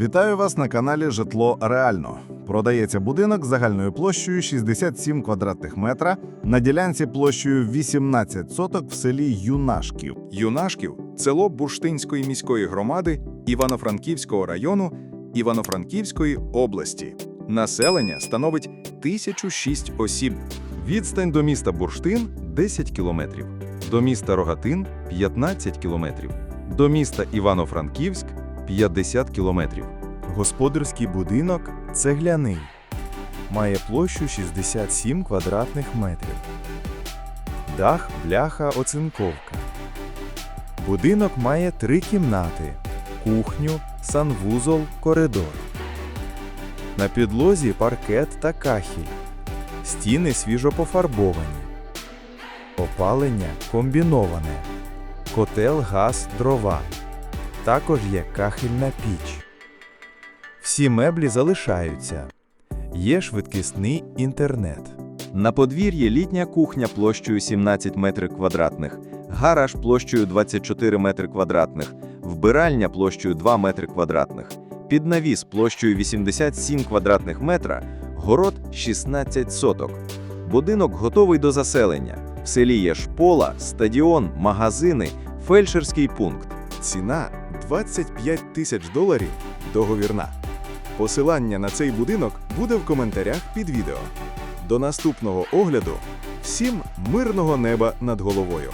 Вітаю вас на каналі Житло Реально. Продається будинок загальною площею 67 квадратних метра на ділянці площею 18 соток в селі Юнашків. Юнашків село Бурштинської міської громади Івано-Франківського району Івано-Франківської області. Населення становить 1006 осіб. Відстань до міста Бурштин 10 кілометрів, до міста Рогатин 15 кілометрів, до міста Івано-Франківськ 50 кілометрів. Господарський будинок цегляний. Має площу 67 квадратних метрів. Дах, бляха, оцинковка. Будинок має три кімнати: кухню, санвузол, коридор. На підлозі паркет та кахіль. Стіни свіжо пофарбовані. Опалення комбіноване. Котел, газ, дрова. Також є кахельна піч. Всі меблі залишаються. Є швидкісний інтернет. На подвір'ї літня кухня площею 17 метрів квадратних, гараж площею 24 метри квадратних, вбиральня площею 2 метри квадратних, піднавіс площею 87 квадратних метра, город 16 соток. Будинок готовий до заселення. В селі є школа, стадіон, магазини, фельдшерський пункт. Ціна 25 тисяч доларів договірна. Посилання на цей будинок буде в коментарях під відео. До наступного огляду всім мирного неба над головою.